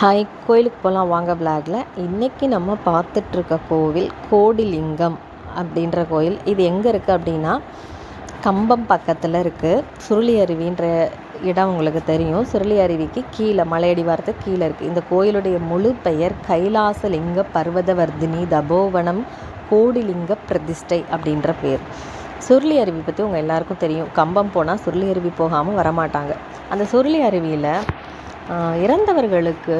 Hi கோயிலுக்கு போகலாம் வாங்க விளாகில் இன்றைக்கி நம்ம பார்த்துட்ருக்க கோவில் கோடிலிங்கம் அப்படின்ற கோயில். இது எங்கே இருக்குது அப்படின்னா கம்பம் பக்கத்தில் இருக்குது சுருளி அருவின்ற இடம் உங்களுக்கு தெரியும். சுருளி அருவிக்கு கீழே மலையடி வாரத்துக்கு கீழே இருக்குது இந்த கோயிலுடைய முழு பெயர் கைலாசலிங்க பர்வதவர்தினி தபோவனம் கோடிலிங்க பிரதிஷ்டை அப்படின்ற பேர். சுருளி அருவி பற்றி உங்கள் எல்லாருக்கும் தெரியும். கம்பம் போனால் சுருளி அருவி போகாமல் வரமாட்டாங்க. அந்த சுருளி அருவியில் இறந்தவர்களுக்கு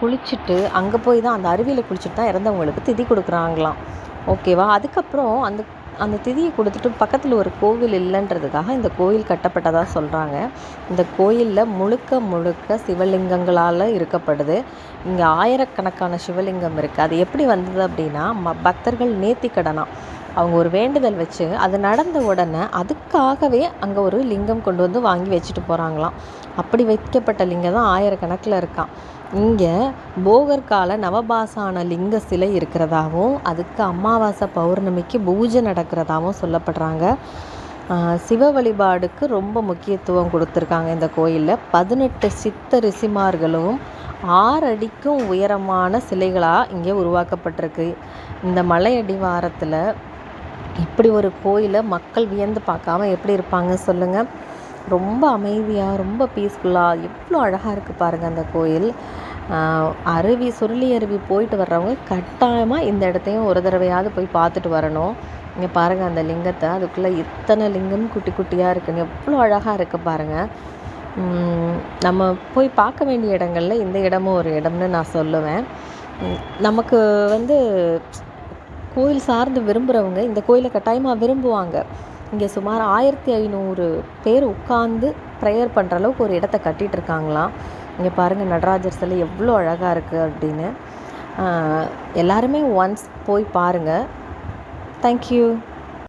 குளிச்சுட்டு அங்கே போய் தான் அந்த அருவியில் குளிச்சுட்டு தான் இறந்தவங்களுக்கு திதி கொடுக்குறாங்களாம். ஓகேவா அதுக்கப்புறம் அந்த அந்த திதியை கொடுத்துட்டு பக்கத்தில் ஒரு கோவில் இல்லைன்றதுக்காக இந்த கோயில் கட்டப்பட்டதாக சொல்கிறாங்க இந்த கோயிலில் முழுக்க முழுக்க சிவலிங்கங்களால் இருக்கப்படுது இங்கே ஆயிரக்கணக்கான சிவலிங்கம் இருக்குது அது எப்படி வந்தது அப்படின்னா ம பக்தர்கள் நேர்த்திக்கடனா. அவங்க ஒரு வேண்டுதல் வச்சு அது நடந்த உடனே அதுக்காகவே அங்கே ஒரு லிங்கம் கொண்டு வந்து வாங்கி வச்சுட்டு போகிறாங்களாம் அப்படி வைக்கப்பட்ட லிங்கம் தான் ஆயிரக்கணக்கில் இருக்கான் இங்கே போகர் கால நவபாசான லிங்க சிலை இருக்கிறதாகவும் அதுக்கு அமாவாசை பௌர்ணமிக்கு பூஜை நடக்கிறதாகவும் சொல்லப்படுறாங்க. சிவ வழிபாடுக்கு ரொம்ப முக்கியத்துவம் கொடுத்துருக்காங்க இந்த கோயிலில். பதினெட்டு சித்த ரிசிமார்களும் ஆறு அடிக்கும் உயரமான சிலைகளாக இங்கே உருவாக்கப்பட்டிருக்கு. இந்த மலை அடிவாரத்தில் இப்படி ஒரு கோயிலை மக்கள் வியந்து பார்க்காம எப்படி இருப்பாங்க சொல்லுங்கள் ரொம்ப அமைதியாக ரொம்ப பீஸ்ஃபுல்லாக எவ்வளோ அழகாக இருக்குது பாருங்கள் அந்த கோயில். அருவி சுருளி அருவி போயிட்டு வர்றவங்க கட்டாயமாக இந்த இடத்தையும் ஒரு தடவையாவது போய் பார்த்துட்டு வரணும். இங்கே பாருங்கள் அந்த லிங்கத்தை. அதுக்குள்ளே இத்தனை லிங்கம் குட்டி குட்டியாக இருக்குன்னு எவ்வளோ அழகாக இருக்குது பாருங்கள் நம்ம போய் பார்க்க வேண்டிய இடங்களில் இந்த இடமும் ஒரு இடம்னு நான் சொல்லுவேன். நமக்கு வந்து கோயில் சார்ந்து விரும்புகிறவங்க இந்த கோயிலை கட்டாயமாக விரும்புவாங்க. இங்கே சுமார் ஆயிரத்தி ஐநூறு பேர் உட்காந்து ப்ரேயர் பண்ணுற அளவுக்கு ஒரு இடத்த கட்டிகிட்டு இருக்காங்களாம். இங்கே பாருங்கள் நடராஜர் சிலை எவ்வளோ அழகாக இருக்குது அப்படின்னு. எல்லாருமே ஒன்ஸ் போய் பாருங்கள் தேங்க்யூ